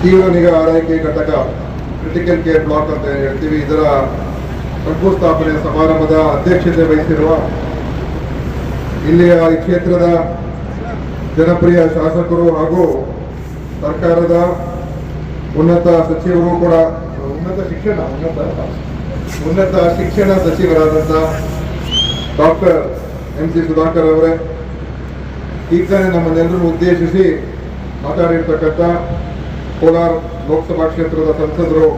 ತೀವ್ರ ನಿಗಾ ಆರೈಕೆ ಘಟಕ ಕ್ರಿಟಿಕಲ್ ಕೇರ್ ಬ್ಲಾಕ್ ಅಂತ ಹೇಳ್ತೀವಿ. ಇದರ ಶಂಕುಸ್ಥಾಪನೆ ಸಮಾರಂಭದ ಅಧ್ಯಕ್ಷತೆ ವಹಿಸಿರುವ ಇಲ್ಲಿಯ ಈ ಕ್ಷೇತ್ರದ ಜನಪ್ರಿಯ ಶಾಸಕರು ಹಾಗೂ ಸರ್ಕಾರದ ಉನ್ನತ ಸಚಿವರು ಕೂಡ, ಉನ್ನತ ಶಿಕ್ಷಣ, ಉನ್ನತ ಉನ್ನತ ಶಿಕ್ಷಣ ಸಚಿವರಾದಂಥ ಡಾಕ್ಟರ್ ಎಂ ಸಿ ಸುಧಾಕರ್ ಅವರೇ ಈಗ ನಮ್ಮನ್ನೆಲ್ಲರೂ ಉದ್ದೇಶಿಸಿ ಮಾತಾಡಿರ್ತಕ್ಕಂಥ ಕೋಲಾರ ಲೋಕಸಭಾ ಕ್ಷೇತ್ರದ ಸಂಸದರು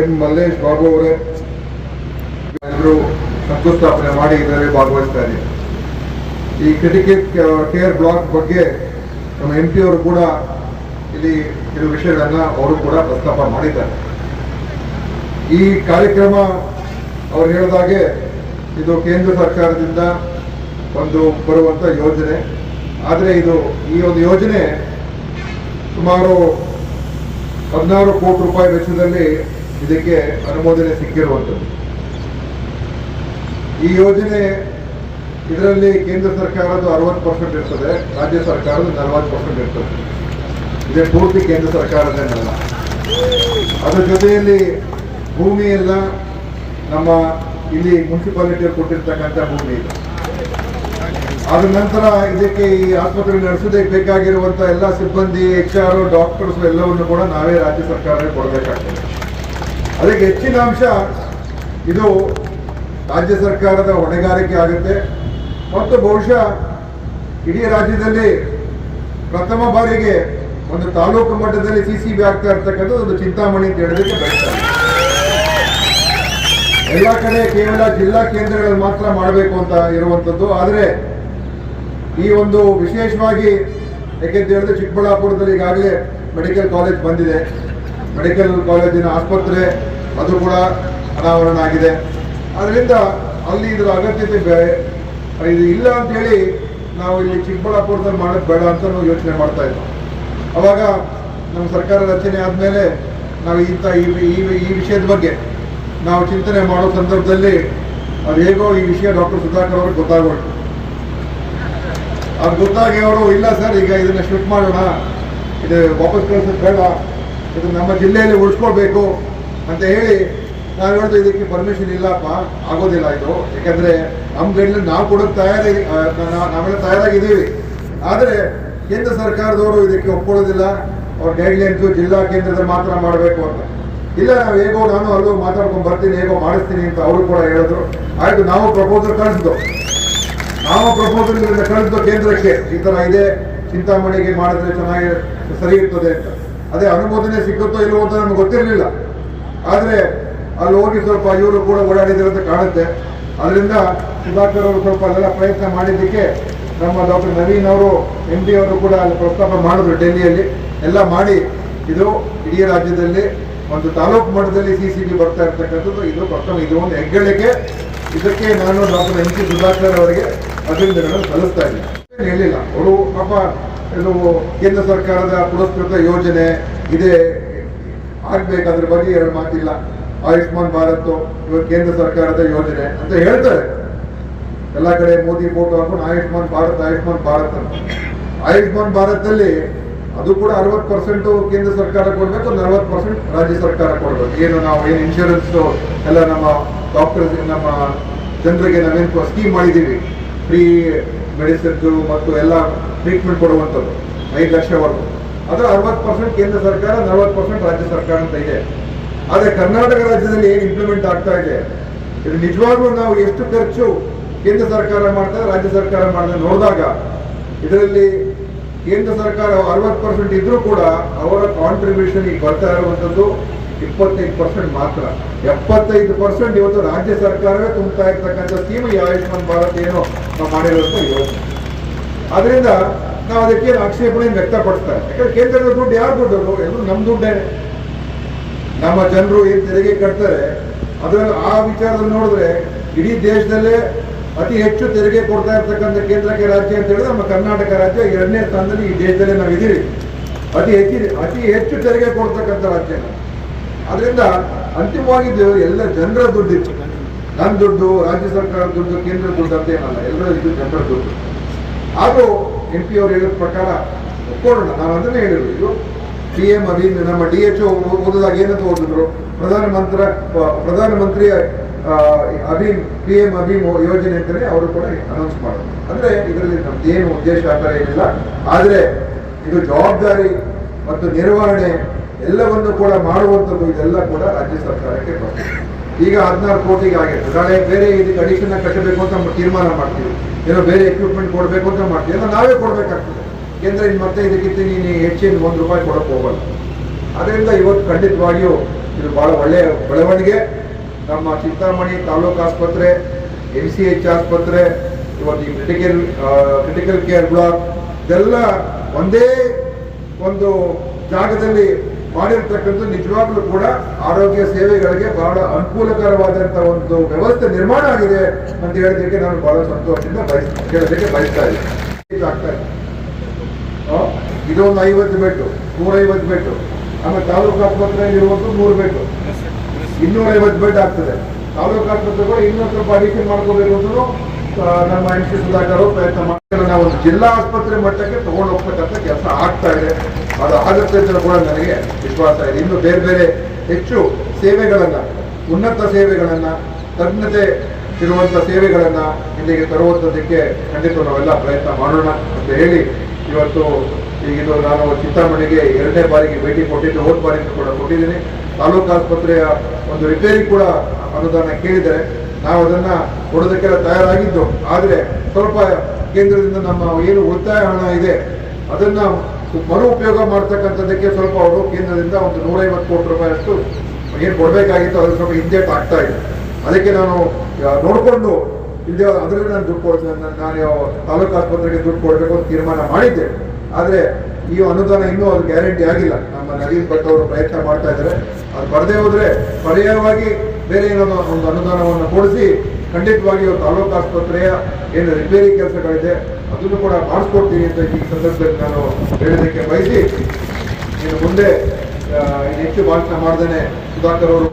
ಎನ್ ಮಲ್ಲೇಶ್ ಬಾಬು ಅವರೇ ಎಲ್ಲರೂ ಶಂಕುಸ್ಥಾಪನೆ ಮಾಡಿ ಇದರಲ್ಲಿ ಭಾಗವಹಿಸ್ತಾರೆ. ಈ ಕ್ರಿಟಿಕಲ್ ಕೇರ್ ಬ್ಲಾಕ್ ಬಗ್ಗೆ ನಮ್ಮ ಎಂ ಪಿ ಅವರು ಕೂಡ ಇಲ್ಲಿ ಕೆಲವು ವಿಷಯಗಳನ್ನ ಅವರು ಕೂಡ ಪ್ರಸ್ತಾಪ ಮಾಡಿದ್ದಾರೆ. ಈ ಕಾರ್ಯಕ್ರಮ ಅವ್ರು ಹೇಳಿದಾಗೆ ಇದು ಕೇಂದ್ರ ಸರ್ಕಾರದಿಂದ ಒಂದು ಬರುವಂತ ಯೋಜನೆ. ಆದರೆ ಇದು ಈ ಒಂದು ಯೋಜನೆ ಸುಮಾರು ಹದಿನಾರು ಕೋಟಿ ರೂಪಾಯಿ ವೆಚ್ಚದಲ್ಲಿ ಇದಕ್ಕೆ ಅನುಮೋದನೆ ಸಿಕ್ಕಿರುವಂಥದ್ದು. ಈ ಯೋಜನೆ ಇದರಲ್ಲಿ ಕೇಂದ್ರ ಸರ್ಕಾರದ ಅರವತ್ತು ಪರ್ಸೆಂಟ್ ಇರ್ತದೆ, ರಾಜ್ಯ ಸರ್ಕಾರದ ನಲವತ್ತು ಪರ್ಸೆಂಟ್ ಇರ್ತದೆ. ಇದೇ ಪೂರ್ತಿ ಕೇಂದ್ರ ಸರ್ಕಾರದೇನಲ್ಲ ಅದರ ಜೊತೆಯಲ್ಲಿ ಭೂಮಿ ಎಲ್ಲ ನಮ್ಮ ಇಲ್ಲಿ ಮುನ್ಸಿಪಾಲಿಟಿ ಕೊಟ್ಟಿರ್ತಕ್ಕಂಥ ಭೂಮಿ ಇದೆ. ಆದ ನಂತರ ಇದಕ್ಕೆ ಈ ಆಸ್ಪತ್ರೆ ನಡೆಸೋದಕ್ಕೆ ಬೇಕಾಗಿರುವಂತ ಎಲ್ಲ ಸಿಬ್ಬಂದಿ ಎಚ್ ಆರ್ ಡಾಕ್ಟರ್ಸ್ ಎಲ್ಲವನ್ನು ಕೂಡ ನಾವೇ ರಾಜ್ಯ ಸರ್ಕಾರಕ್ಕೆ ಕೊಡಬೇಕಾಗ್ತದೆ. ಅದಕ್ಕೆ ಹೆಚ್ಚಿನ ಅಂಶ ಇದು ರಾಜ್ಯ ಸರ್ಕಾರದ ಹೊಣೆಗಾರಿಕೆ ಆಗುತ್ತೆ. ಮತ್ತು ಬಹುಶಃ ಇಡೀ ರಾಜ್ಯದಲ್ಲಿ ಪ್ರಥಮ ಬಾರಿಗೆ ಒಂದು ತಾಲೂಕು ಮಟ್ಟದಲ್ಲಿ ಸಿ ಸಿ ಬಿ ಆಗ್ತಾ ಇರ್ತಕ್ಕಂಥದ್ದು ಒಂದು ಚಿಂತಾಮಣಿ ಅಂತ ಹೇಳೋದಕ್ಕೆ ಬರ್ತಾರೆ ಎಲ್ಲ ಕಡೆ ಕೇವಲ ಜಿಲ್ಲಾ ಕೇಂದ್ರಗಳಲ್ಲಿ ಮಾತ್ರ ಮಾಡಬೇಕು ಅಂತ ಇರುವಂಥದ್ದು. ಆದರೆ ಈ ಒಂದು ವಿಶೇಷವಾಗಿ ಯಾಕೆಂತ ಹೇಳಿದ್ರೆ ಚಿಕ್ಕಬಳ್ಳಾಪುರದಲ್ಲಿ ಈಗಾಗಲೇ ಮೆಡಿಕಲ್ ಕಾಲೇಜ್ ಬಂದಿದೆ. ಮೆಡಿಕಲ್ ಕಾಲೇಜಿನ ಆಸ್ಪತ್ರೆ ಅದು ಕೂಡ ಅನಾವರಣ ಆಗಿದೆ. ಅದರಿಂದ ಅಲ್ಲಿ ಇದರ ಅಗತ್ಯತೆ ಇದು ಇಲ್ಲ ಅಂತೇಳಿ ನಾವು ಇಲ್ಲಿ ಚಿಕ್ಕಬಳ್ಳಾಪುರದಲ್ಲಿ ಮಾಡೋದು ಬೇಡ ಅಂತ ನಾವು ಯೋಚನೆ ಮಾಡ್ತಾ ಇದ್ವಿ. ಅವಾಗ ನಮ್ಮ ಸರ್ಕಾರ ರಚನೆ ಆದಮೇಲೆ ನಾವು ಇಂಥ ಈ ಈ- ಈ ವಿಷಯದ ಬಗ್ಗೆ ನಾವು ಚಿಂತನೆ ಮಾಡೋ ಸಂದರ್ಭದಲ್ಲಿ ಅದು ಹೇಗೋ ಈ ವಿಷಯ ಡಾಕ್ಟರ್ ಸುಧಾಕರ್ ಅವ್ರಿಗೆ ಗೊತ್ತಾಗೋಯ್ತು. ಅದು ಗೊತ್ತಾಗಿ ಅವರು, ಇಲ್ಲ ಸರ್, ಈಗ ಇದನ್ನ ಶಿಫ್ಟ್ ಮಾಡೋಣ. ಇದು ವಾಪಸ್ ಕಳ್ಸೋದು ಬೇಡ. ಇದು ನಮ್ಮ ಜಿಲ್ಲೆಯಲ್ಲಿ ಉಳಿಸ್ಕೊಳ್ಬೇಕು ಅಂತ ಹೇಳಿ ನಾನು ಹೇಳ್ದು ಇದಕ್ಕೆ ಪರ್ಮಿಷನ್ ಇಲ್ಲಪ್ಪ, ಆಗೋದಿಲ್ಲ ಇದು. ಯಾಕಂದ್ರೆ ನಮ್ಮ ಗೈಡ್ಲೈನ್ ನಾವು ಕೂಡ ತಯಾರಿ ನಾವೆಲ್ಲ ತಯಾರಾಗಿದ್ದೀವಿ. ಆದರೆ ಕೇಂದ್ರ ಸರ್ಕಾರದವರು ಇದಕ್ಕೆ ಒಪ್ಕೊಳ್ಳೋದಿಲ್ಲ. ಅವ್ರ ಗೈಡ್ಲೈನ್ಸು ಜಿಲ್ಲಾ ಕೇಂದ್ರದ ಮಾತ್ರ ಮಾಡಬೇಕು ಅಂತ. ಇಲ್ಲ, ನಾವು ಹೇಗೋ ನಾನು ಅಲ್ಲೂ ಮಾತಾಡ್ಕೊಂಡು ಬರ್ತೀನಿ, ಹೇಗೋ ಮಾಡಿಸ್ತೀನಿ ಅಂತ ಅವರು ಕೂಡ ಹೇಳಿದ್ರು. ಆಯ್ತು, ನಾವು ಪ್ರಪೋಸಲ್ ಕಳಿಸಿದ್ದು. ನಾವು ಪ್ರಪೋಸಲ್ ಕಳಿಸಿದ್ದು ಕೇಂದ್ರಕ್ಕೆ ಈ ತರ ಇದೆ, ಚಿಂತಾಮಣಿಗೆ ಮಾಡಿದ್ರೆ ಚೆನ್ನಾಗಿ ಸರಿ ಇರ್ತದೆ ಅಂತ. ಅದೇ ಅನುಮೋದನೆ ಸಿಕ್ಕುತ್ತೋ ಇಲ್ಲವೋ ಅಂತ ನಮ್ಗೆ ಗೊತ್ತಿರಲಿಲ್ಲ. ಆದ್ರೆ ಅಲ್ಲಿ ಹೋಗಿ ಸ್ವಲ್ಪ ಇವರು ಕೂಡ ಓಡಾಡಿದ್ರು ಅಂತ ಕಾಣುತ್ತೆ. ಅದರಿಂದ ಸುಧಾಕರ್ ಅವರು ಸ್ವಲ್ಪ ಅಲ್ಲೆಲ್ಲ ಪ್ರಯತ್ನ ಮಾಡಿದ್ದಕ್ಕೆ ನಮ್ಮ ಡಾಕ್ಟರ್ ನವೀನ್ ಅವರು ಎಂ ಪಿ ಅವರು ಕೂಡ ಅಲ್ಲಿ ಪ್ರಸ್ತಾಪ ಮಾಡಿದ್ರು ಡೆಲ್ಲಿಯಲ್ಲಿ. ಎಲ್ಲ ಮಾಡಿ ಇದು ಇಡೀ ರಾಜ್ಯದಲ್ಲಿ ಒಂದು ತಾಲೂಕು ಮಟ್ಟದಲ್ಲಿ ಸಿ ಸಿ ಟಿ ಬರ್ತಾ ಇರ್ತಕ್ಕಂಥದ್ದು. ಇದು ಪ್ರಥಮ, ಇದು ಒಂದು ಹೆಗ್ಗಳಿಕೆ. ಇದಕ್ಕೆ ನಾನು ಡಾಕ್ಟರ್ ಎಂ ಸಿ ಸುಧಾಕರ್ ಅವರಿಗೆ ಅಭಿನಂದನೆಗಳನ್ನು ಸಲ್ಲಿಸ್ತಾ ಇದ್ದೀನಿ. ಹೇಳಿಲ್ಲ. ಅವರು ಪಾಪ ಇದು ಕೇಂದ್ರ ಸರ್ಕಾರದ ಪುರಸ್ಕೃತ ಯೋಜನೆ ಇದೆ. ಆಗ್ಬೇಕಾದ್ರೆ ಬಗ್ಗೆ ಎರಡು ಮಾತಿಲ್ಲ. ಆಯುಷ್ಮಾನ್ ಭಾರತ್ ಕೇಂದ್ರ ಸರ್ಕಾರದ ಯೋಜನೆ ಅಂತ ಹೇಳ್ತಾರೆ. ಎಲ್ಲ ಕಡೆ ಮೋದಿ ಫೋಟೋ ಹಾಕೊಂಡು ಆಯುಷ್ಮಾನ್ ಭಾರತ್ ಆಯುಷ್ಮಾನ್ ಭಾರತ್ ಅಂತ. ಆಯುಷ್ಮಾನ್ ಭಾರತ್ ಅಲ್ಲಿ ಅದು ಕೂಡ ಅರವತ್ತು ಪರ್ಸೆಂಟ್ ಕೇಂದ್ರ ಸರ್ಕಾರ ಕೊಡಬೇಕು, ನಲವತ್ತು ಪರ್ಸೆಂಟ್ ರಾಜ್ಯ ಸರ್ಕಾರ ಕೊಡ್ಬೇಕು. ಏನು ನಾವು ಏನು ಇನ್ಶೂರೆನ್ಸ್ ಎಲ್ಲ ನಮ್ಮ ಡಾಕ್ಟರ್ ನಮ್ಮ ಜನರಿಗೆ ನಾವೇನು ಸ್ಕೀಮ್ ಮಾಡಿದ್ದೀವಿ? ಫ್ರೀ ಮೆಡಿಸಿನ್ಸು ಮತ್ತು ಎಲ್ಲ ಟ್ರೀಟ್ಮೆಂಟ್ ಕೊಡುವಂಥದ್ದು. ಐದು ಲಕ್ಷವರೆಗೂ. ಅದು ಅರವತ್ತು ಪರ್ಸೆಂಟ್ ಕೇಂದ್ರ ಸರ್ಕಾರ, ನಲವತ್ತು ಪರ್ಸೆಂಟ್ ರಾಜ್ಯ ಸರ್ಕಾರ ಅಂತ ಇದೆ. ಆದರೆ ಕರ್ನಾಟಕ ರಾಜ್ಯದಲ್ಲಿ ಏನು ಇಂಪ್ಲಿಮೆಂಟ್ ಆಗ್ತಾ ಇದೆ? ಇದು ನಿಜವಾಗ್ಲೂ ನಾವು ಎಷ್ಟು ಖರ್ಚು ಕೇಂದ್ರ ಸರ್ಕಾರ ಮಾಡ್ತಾ, ರಾಜ್ಯ ಸರ್ಕಾರ ಮಾಡ್ತಾ ನೋಡಿದಾಗ, ಇದರಲ್ಲಿ ಕೇಂದ್ರ ಸರ್ಕಾರ ಅರವತ್ತು ಪರ್ಸೆಂಟ್ ಇದ್ರೂ ಕೂಡ ಅವರ ಕಾಂಟ್ರಿಬ್ಯೂಷನ್ ಈಗ ಬರ್ತಾ ಇರುವಂಥದ್ದು ಇಪ್ಪತ್ತೈದು ಪರ್ಸೆಂಟ್ ಮಾತ್ರ. ಎಪ್ಪತ್ತೈದು ಪರ್ಸೆಂಟ್ ಇವತ್ತು ರಾಜ್ಯ ಸರ್ಕಾರವೇ ತುಂಬ್ತಾ ಇರ್ತಕ್ಕಂಥ ಸ್ಕೀಮ್ ಈ ಆಯುಷ್ಮಾನ್ ಭಾರತ್ ಏನು ನಾವು ಮಾಡಿರೋದು ಯೋಜನೆ ಅದರಿಂದ ನಾವು ಅದಕ್ಕೆ ಆಕ್ಷೇಪಣೆ ವ್ಯಕ್ತಪಡಿಸ್ತಾರೆ. ಯಾಕಂದ್ರೆ ಕೇಂದ್ರದ ದುಡ್ಡು ಯಾರು ದುಡ್ಡು ಎಲ್ಲರೂ ನಮ್ಮ ದುಡ್ಡೇ. ನಮ್ಮ ಜನರು ಏನು ತೆರಿಗೆ ಕಟ್ತಾರೆ. ಅದರಲ್ಲಿ ಆ ವಿಚಾರದಲ್ಲಿ ನೋಡಿದ್ರೆ ಇಡೀ ದೇಶದಲ್ಲೇ ಅತಿ ಹೆಚ್ಚು ತೆರಿಗೆ ಕೊಡ್ತಾ ಇರ್ತಕ್ಕಂಥ ಕೇಂದ್ರಕ್ಕೆ ರಾಜ್ಯ ಅಂತ ಹೇಳಿದ್ರೆ ನಮ್ಮ ಕರ್ನಾಟಕ ರಾಜ್ಯ ಎರಡನೇ ಸ್ಥಾನದಲ್ಲಿ ಈ ದೇಶದಲ್ಲೇ ನಾವು ಇದೀವಿ ಅತಿ ಹೆಚ್ಚಿ ಅತಿ ಹೆಚ್ಚು ತೆರಿಗೆ ಕೊಡ್ತಕ್ಕಂಥ ರಾಜ್ಯ. ಅದರಿಂದ ಅಂತಿಮವಾಗಿ ಎಲ್ಲ ಜನರ ದುಡ್ಡಿತ್ತು ನನ್ನ ದುಡ್ಡು, ರಾಜ್ಯ ಸರ್ಕಾರದ ದುಡ್ಡು, ಕೇಂದ್ರ ದುಡ್ಡು ಅಂತ ಏನಲ್ಲ ಎಲ್ಲರ ಇದು ಜನರ ದುಡ್ಡು. ಹಾಗೂ ಎಂ ಪಿ ಅವರು ಹೇಳಿದ ಪ್ರಕಾರ, ಒಪ್ಕೊಳ್ಳೋಣ, ನಾನು ಅದನ್ನೇ ಹೇಳಿರೋದು. ಪಿ ಎಂ ಅಭಿನ್ ನಮ್ಮ ಡಿ ಎಚ್ ಓದಿದಾಗ ಏನಂತ ಓದಿದ್ರು? ಪ್ರಧಾನಮಂತ್ರಿ ಪ್ರಧಾನಮಂತ್ರಿ ಅಭಿಮ್ ಪಿ ಎಂ ಅಭಿಮ್ ಯೋಜನೆ ಅಂತಲೇ ಅವರು ಕೂಡ ಅನೌನ್ಸ್ ಮಾಡೋದು ಅಂದ್ರೆ ಇದರಲ್ಲಿ ನಮ್ದೇನು ಉದ್ದೇಶ ಆ ಥರ ಏನಿಲ್ಲ. ಆದರೆ ಇದು ಜವಾಬ್ದಾರಿ ಮತ್ತು ನಿರ್ವಹಣೆ ಎಲ್ಲವನ್ನು ಕೂಡ ಮಾಡುವಂಥದ್ದು ಇದೆಲ್ಲ ಕೂಡ ರಾಜ್ಯ ಸರ್ಕಾರಕ್ಕೆ ಬರ್ತದೆ ಈಗ ಹದಿನಾರು ಕೋಟಿಗೆ ಆಗಿತ್ತು ನಾಳೆ ಬೇರೆ ಇದಕ್ಕೆ ಅಡಿಷನ್ ಕಟ್ಟಬೇಕು ಅಂತ ತೀರ್ಮಾನ ಮಾಡ್ತೀವಿ. ಏನೋ ಬೇರೆ ಎಕ್ವಿಪ್ಮೆಂಟ್ ಕೊಡಬೇಕು ಅಂತ ಮಾಡ್ತೀವಿ. ಎಲ್ಲ ನಾವೇ ಕೊಡಬೇಕಾಗ್ತದೆ. ಕೇಂದ್ರ ಇನ್ನು ಮತ್ತೆ ಇದಕ್ಕಿಂತ ನೀನು ಹೆಚ್ಚಿನ ಒಂದು ರೂಪಾಯಿ ಕೊಡಕ್ಕೆ ಹೋಗಲ್ಲ. ಅದರಿಂದ ಇವತ್ತು ಖಂಡಿತವಾಗಿಯೂ ಇದು ಬಹಳ ಒಳ್ಳೆಯ ಬೆಳವಣಿಗೆ. ನಮ್ಮ ಚಿಂತಾಮಣಿ ತಾಲೂಕು ಆಸ್ಪತ್ರೆ ಎಂ ಸಿ ಎಚ್ ಆಸ್ಪತ್ರೆ, ಇವತ್ತು ಈ ಕ್ರಿಟಿಕಲ್ ಕ್ರಿಟಿಕಲ್ ಕೇರ್ ಬ್ಲಾಕ್ ಇದೆಲ್ಲ ಒಂದೇ ಒಂದು ಜಾಗದಲ್ಲಿ ಮಾಡಿರ್ತಕ್ಕಂಥ ನಿಜವಾಗ್ಲೂ ಕೂಡ ಆರೋಗ್ಯ ಸೇವೆಗಳಿಗೆ ಬಹಳ ಅನುಕೂಲಕರವಾದಂತ ಒಂದು ವ್ಯವಸ್ಥೆ ನಿರ್ಮಾಣ ಆಗಿದೆ ಅಂತ ಹೇಳೋದಕ್ಕೆ ನಾನು ಬಹಳ ಸಂತೋಷದಿಂದ ಬಯಸ್ ಹೇಳೋದಕ್ಕೆ ಬಯಸ್ತಾ ಇದ್ದೀನಿ. ಆಗ್ತಾ ಇದೆ. ಇದೊಂದು ಐವತ್ತು ಬೆಟ್ಟು ನೂರೈವತ್ತು ಬೆಟ್ಟು ಆಮೇಲೆ ತಾಲೂಕು ಆಸ್ಪತ್ರೆಯಲ್ಲಿ ಇರುವಂತ ನೂರು ಬೆಟ್ಟು ಇನ್ನೂರ ಐವತ್ತು ಬೆಡ್ ಆಗ್ತದೆ. ತಾಲೂಕು ಆಸ್ಪತ್ರೆಗಳು ಇನ್ನೊಂದು ಸ್ವಲ್ಪ ಅಡಿಕೆ ಮಾಡ್ಕೋಬೇಕು ಅಂತಲೂ ಆ, ನಮ್ಮ ಎಂ ಸಿ ಸುಧಾಕರ್ ಪ್ರಯತ್ನ ಮಾಡ್ತಾರೆ. ನಾವು ಒಂದು ಜಿಲ್ಲಾ ಆಸ್ಪತ್ರೆ ಮಟ್ಟಕ್ಕೆ ತಗೊಂಡು ಹೋಗ್ತಕ್ಕಂಥ ಕೆಲಸ ಆಗ್ತಾ ಇದೆ. ಅದು ಆಗುತ್ತೆ ಅಂತ ಕೂಡ ನನಗೆ ವಿಶ್ವಾಸ ಇದೆ. ಇನ್ನು ಬೇರೆ ಬೇರೆ ಹೆಚ್ಚು ಸೇವೆಗಳನ್ನ, ಉನ್ನತ ಸೇವೆಗಳನ್ನ ತಜ್ಞತೆ ಇರುವಂಥ ಸೇವೆಗಳನ್ನ ಇಲ್ಲಿಗೆ ತರುವಂಥದ್ದಕ್ಕೆ ಖಂಡಿತ ನಾವೆಲ್ಲ ಪ್ರಯತ್ನ ಮಾಡೋಣ ಅಂತ ಹೇಳಿ ಇವತ್ತು ಈಗ ಇದು ನಾನು ಚಿಂತಾಮಣಿಗೆ ಎರಡನೇ ಬಾರಿಗೆ ಭೇಟಿ ಕೊಟ್ಟಿದ್ದು, ಹೋದ ಬಾರಿಗೆ ಕೂಡ ಕೊಟ್ಟಿದ್ದೀನಿ. ತಾಲೂಕು ಆಸ್ಪತ್ರೆಯ ಒಂದು ರಿಪೇರಿ ಕೂಡ ಅನುದಾನ ಕೇಳಿದರೆ ನಾವು ಅದನ್ನು ಕೊಡೋದಕ್ಕೆಲ್ಲ ತಯಾರಾಗಿದ್ದು. ಆದರೆ ಸ್ವಲ್ಪ ಕೇಂದ್ರದಿಂದ ನಮ್ಮ ಏನು ಉಳಿತಾಯ ಹಣ ಇದೆ, ಅದನ್ನ ಮರು ಉಪಯೋಗ ಮಾಡ್ತಕ್ಕಂಥದ್ದಕ್ಕೆ ಸ್ವಲ್ಪ ಅವರು ಕೇಂದ್ರದಿಂದ ಒಂದು ನೂರೈವತ್ತು ಕೋಟಿ ರೂಪಾಯಿ ಅಷ್ಟು ಏನು ಕೊಡಬೇಕಾಗಿತ್ತು ಅದ್ರ ಸ್ವಲ್ಪ ಹಿಂದೇಟ್ ಆಗ್ತಾ ಇದೆ ಅದಕ್ಕೆ ನಾನು ನೋಡಿಕೊಂಡು ಇಲ್ಲದೆ ಅದರಲ್ಲಿ ನಾನು ದುಡ್ಡು ಕೊಡ್ತೇನೆ ನಾನು- ತಾಲೂಕು ಆಸ್ಪತ್ರೆಗೆ ದುಡ್ಡು ಕೊಡಬೇಕು ಅಂತ ತೀರ್ಮಾನ ಮಾಡಿದ್ದೆ. ಆದರೆ ಈ ಅನುದಾನ ಇನ್ನೂ ಅದು ಗ್ಯಾರಂಟಿ ಆಗಿಲ್ಲ. ನಮ್ಮ ನವೀನ್ ಭಟ್ ಅವರು ಪ್ರಯತ್ನ ಮಾಡ್ತಾ ಇದ್ದಾರೆ. ಅದು ಬರದೇ ಹೋದರೆ ಪರ್ಯಾಯವಾಗಿ ಬೇರೆ ಏನಾದರೂ ಒಂದು ಅನುದಾನವನ್ನು ಕೊಡಿಸಿ ಖಂಡಿತವಾಗಿ ತಾಲೂಕು ಆಸ್ಪತ್ರೆಯ ಏನು ರಿಪೇರಿ ಕೆಲಸಗಳಿದೆ, ಅದನ್ನು ಕೂಡ ಮಾಡಿಸ್ಕೊಡ್ತೀನಿ ಅಂತ ಈ ಸಂದರ್ಭದಲ್ಲಿ ನಾನು ಹೇಳೋದಕ್ಕೆ ಬಯಸಿ, ಇನ್ನು ಮುಂದೆ ಹೆಚ್ಚು ಭಾಷಣ ಮಾಡ್ದೇನೆ ಸುಧಾಕರ್ ಅವರು.